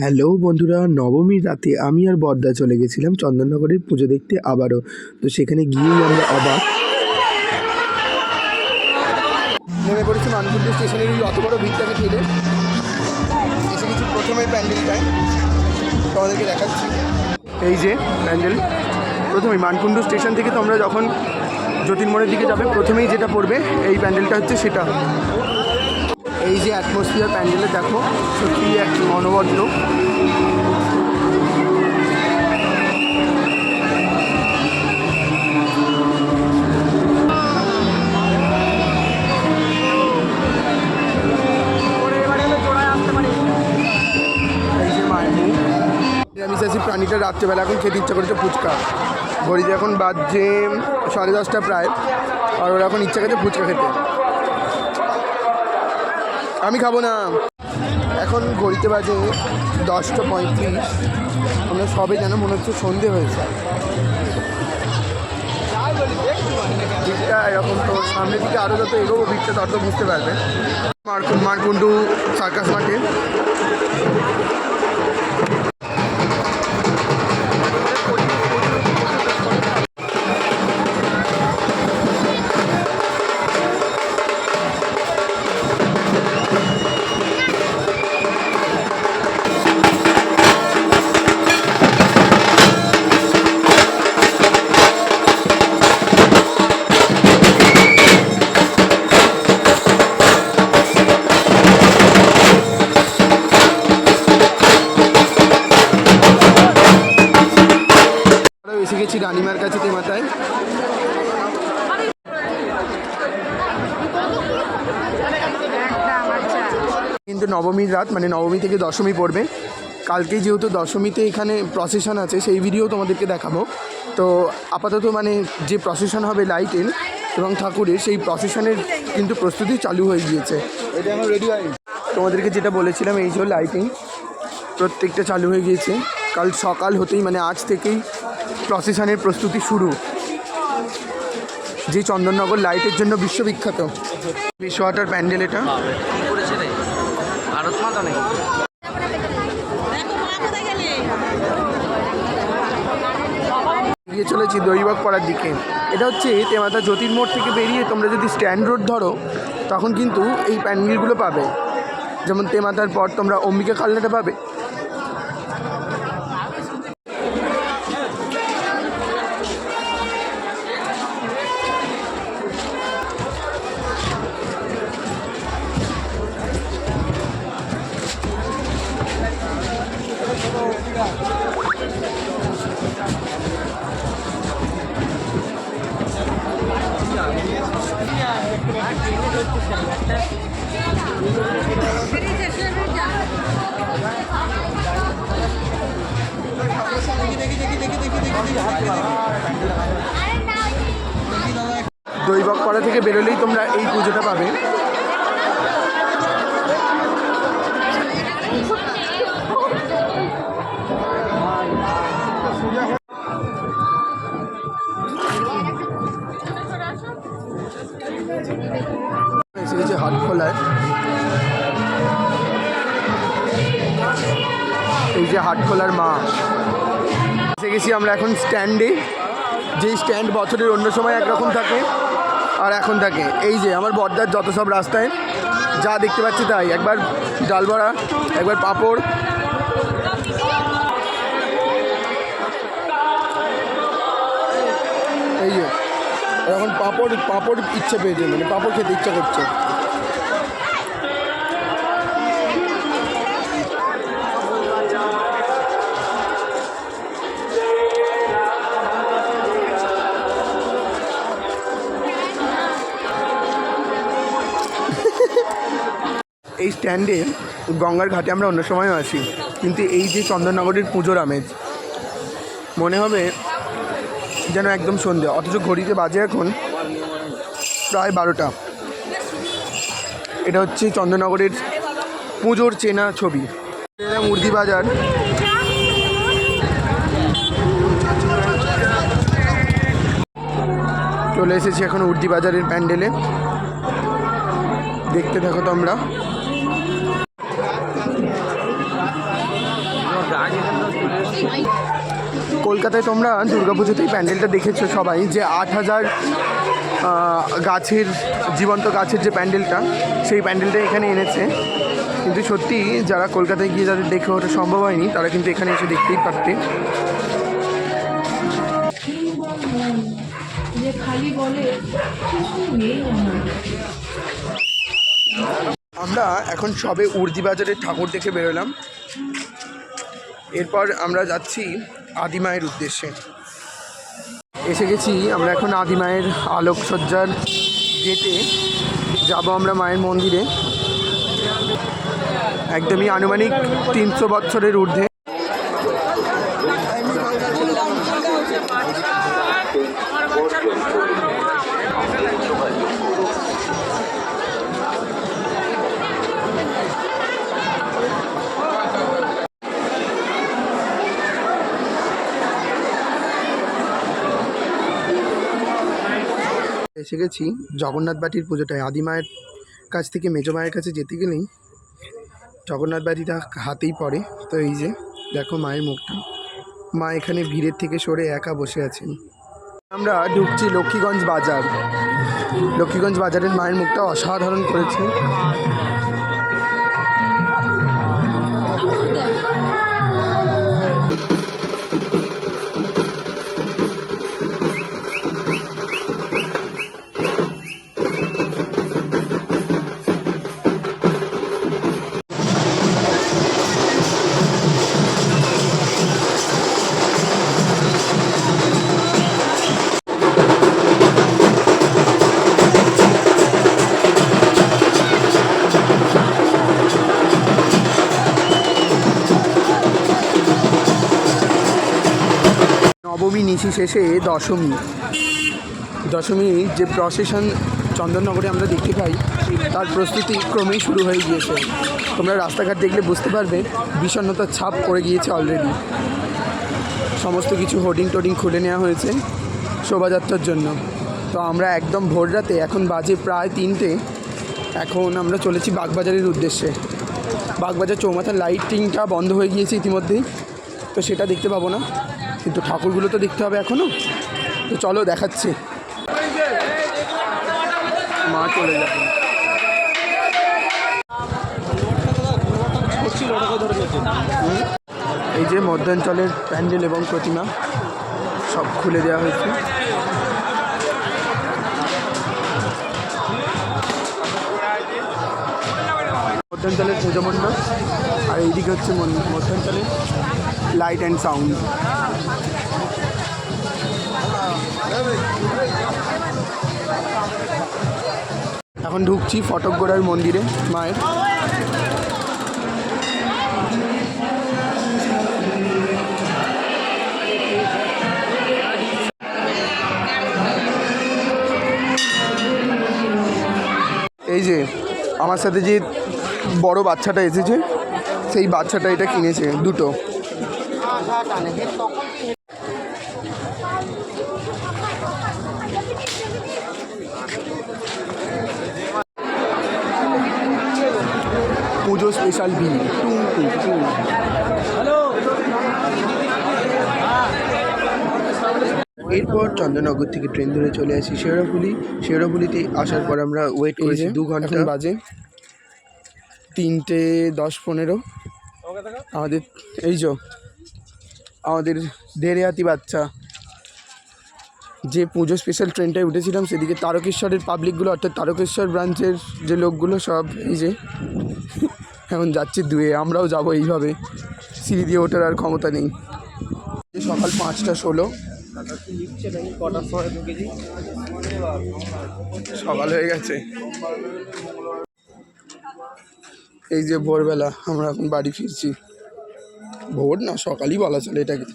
Hello বন্ধুরা, নবমীর রাতে আমি আর বড়দা চলে গেছিলাম চন্দননগরের পুজো দেখতে আবারও। তো সেখানে গিয়েই আমরা অবাক। নেমে পড়েছি মানকুন্ড স্টেশনের এই অত বড় ভিড়টাকে ঠেলে এসে কিছু প্রথমে প্যান্ডেলটায়। তোমাদেরকে দেখাচ্ছি। এই যে প্যান্ডেল, প্রথমেই মানকুণ্ড স্টেশন থেকে তোমরা যখন যতীনমোড়ের দিকে যাবে, প্রথমেই যেটা পড়বে এই প্যান্ডেলটা হচ্ছে সেটা। এই যে অ্যাটমসফিয়ার প্যান্ডেলে দেখো, সত্যি এক মনোবদ্ধ এই যে মায়ের মুখ নিরামিষাসী প্রাণীটা রাত্রেবেলা এখন খেতে ইচ্ছা করেছে ফুচকা। ঘড়িতে এখন বাজছে সাড়ে দশটা প্রায়, আর ওরা এখন ইচ্ছা করছে ফুচকা খেতে। আমি খাব না। এখন ঘড়িতে বাজে দশটা পঁয়ত্রিশ। আমরা সবে যেন মনে হচ্ছে সন্ধে হয়েছে। ভিড়টা এরকম তো, সামনের দিকে আরও যত এগোবো ভিড়টা তত বুঝতে পারবে। মারকুন মারকুন্ডু সার্কাস মাঠে। গেছি রানিমার কাছে তেমাতায় কিন্তু নবমীর রাত মানে নবমী থেকে দশমী পড়বে। কালকে যেহেতু দশমীতে এখানে প্রসেশন আছে, সেই ভিডিও তোমাদেরকে দেখাবো। তো আপাতত মানে যে প্রসেশন হবে লাইটের এবং ঠাকুরের, সেই প্রসেশনের কিন্তু প্রস্তুতি চালু হয়ে গিয়েছে। এটা এখন রেডি হয় তোমাদেরকে যেটা বলেছিলাম, এই যে লাইটিং প্রত্যেকটা চালু হয়ে গিয়েছে। কাল সকাল হতেই মানে আজ থেকেই প্রসেশনের প্রস্তুতি শুরু, যে চন্দননগর লাইটের জন্য বিশ্ববিখ্যাত। বিশ্ব ওয়াটার প্যান্ডেল এটা। এগিয়ে চলেছি দৈবাক পাড়ার দিকে। এটা হচ্ছে তেমাতা জ্যোতির্মোড় থেকে বেরিয়ে তোমরা যদি স্ট্যান্ড রোড ধরো, তখন কিন্তু এই প্যান্ডেলগুলো পাবে। যেমন তেমাতার পর তোমরা অম্বিকা কালনাটা পাবে। দৈবাক পাড়া থেকে বেরোলেই তোমরা এই পুজোটা পাবে। খোলায় এই যে হাট খোলার মা। এসে গেছি আমরা এখন স্ট্যান্ডে। যেই স্ট্যান্ড বছরের অন্য সময় একরকম থাকে, আর এখন থাকে। এই যে আমার বর্দার যত সব রাস্তায়, যা দেখতে পাচ্ছি তাই। একবার ডালবড়া একবার পাঁপড়। এই যে, এখন পাঁপড় পাঁপড় ইচ্ছে পেয়েছে মানে পাঁপড় খেতে ইচ্ছা করছে। স্ট্যান্ডে, গঙ্গার ঘাটে আমরা অন্য সময়ও আসি কিন্তু এই যে চন্দননগরের পুজোর আমেজ, মনে হবে যেন একদম সন্ধে। অথচ ঘড়িতে বাজে এখন প্রায় বারোটা। এটা হচ্ছে চন্দননগরের পুজোর চেনা ছবি। মুরগি বাজার। চলে এসেছি এখন উর্দি বাজারের প্যান্ডেলে। দেখতে থাকো তোমরা। কলকাতায় তোমরা দুর্গাপুজোতেই প্যান্ডেলটা দেখেছ সবাই যে আট হাজার গাছের জীবন্ত গাছের যে প্যান্ডেলটা সেই প্যান্ডেলটা এখানে এনেছে। কিন্তু সত্যি যারা কলকাতায় গিয়ে যাদের দেখে ওঠা সম্ভব হয়নি তারা কিন্তু এখানে এসে দেখতেই পারতে। যে খালি বলে আমরা। এখন সবে উর্দি বাজারের ঠাকুর দেখে বেরোলাম। এরপর আমরা যাচ্ছি আদিমায়ের উদ্দেশ্যে। এসে গেছি, আমরা এখন আদিমায়ের আলোকসজ্জার গেটে যাব আমরা মায়ের মন্দিরে। একদমই আনুমানিক তিনশো বছরের ঊর্ধ্বে। এসে গেছি। জগন্নাথ বাটির পুজোটায়। আদিমায়ের কাছ থেকে মেজো মায়ের কাছে যেতে গেলেই জগন্নাথ বাটিটা হাতেই পড়ে। তো এই যে, দেখো মায়ের মুখটা। মা এখানে ভিড়ের থেকে সরে একা বসে আছেন। আমরা ঢুকছি লক্ষ্মীগঞ্জ বাজার। লক্ষ্মীগঞ্জ বাজারের মায়ের মুখটা অসাধারণ করেছে। নবমী নিশি শেষে দশমী। দশমী যে প্রসেশন চন্দননগরে আমরা দেখতে পাই, তার প্রস্তুতি ক্রমেই শুরু হয়ে গিয়েছে। তোমরা রাস্তাঘাট দেখলে বুঝতে পারবে, বিষণ্ণতার ছাপ পড়ে গিয়েছে অলরেডি সমস্ত কিছু হোর্ডিং টোডিং খুলে নেওয়া হয়েছে শোভাযাত্রার জন্য। তো আমরা একদম ভোর রাতে, এখন বাজে প্রায় তিনটে, এখন আমরা চলেছি বাগবাজারের উদ্দেশ্যে। বাগবাজার চৌমাথার লাইটিংটা বন্ধ হয়ে গিয়েছে ইতিমধ্যেই, তো সেটা দেখতে পাবো না। কিন্তু ঠাকুরগুলো তো দেখতে হবে এখনও তো চলো দেখাচ্ছি। মা চলে যাবে। এই যে মধ্যাঞ্চলের প্যান্ডেল এবং প্রতিমা, সব খুলে দেওয়া হয়েছে। মধ্যাঞ্চলের পুজো মণ্ডপ আর এইদিকে হচ্ছে মধ্যাঞ্চলের লাইট অ্যান্ড সাউন্ড এখন ঢুকছি ফটকগোড়ার মন্দিরে, মায়ের। এই যে, আমার সাথে যে বড় বাচ্চাটা এসেছে সেই বাচ্চাটা এটা কিনেছে দুটো। পুজো স্পেশাল ভিড় টু টু টু এরপর চন্দ্রনগর থেকে ট্রেন ধরে চলে আসি শেওড়াফুলি শেওড়াফুলিতে আসার পর আমরা ওয়েট করেছি দু ঘণ্টা। বাজে। তিনটে দশ পনেরো। আমাদের, এই যো, আমাদের দেড়ে হাতি বাচ্চা। যে পুজো স্পেশাল ট্রেনটায় উঠেছিলাম, সেদিকে তারকেশ্বরের পাবলিকগুলো অর্থাৎ তারকেশ্বর ব্রাঞ্চের যে লোকগুলো, সব এই যে, এখন যাচ্ছি দুয়ে। আমরাও যাব এইভাবে। সিঁড়ি দিয়ে ওঠার আর ক্ষমতা নেই। সকাল পাঁচটা ষোলো। সকাল হয়ে গেছে। এই যে ভোরবেলা আমরা এখন বাড়ি ফিরছি। ভোর না সকালই বলা চলে এটাকে।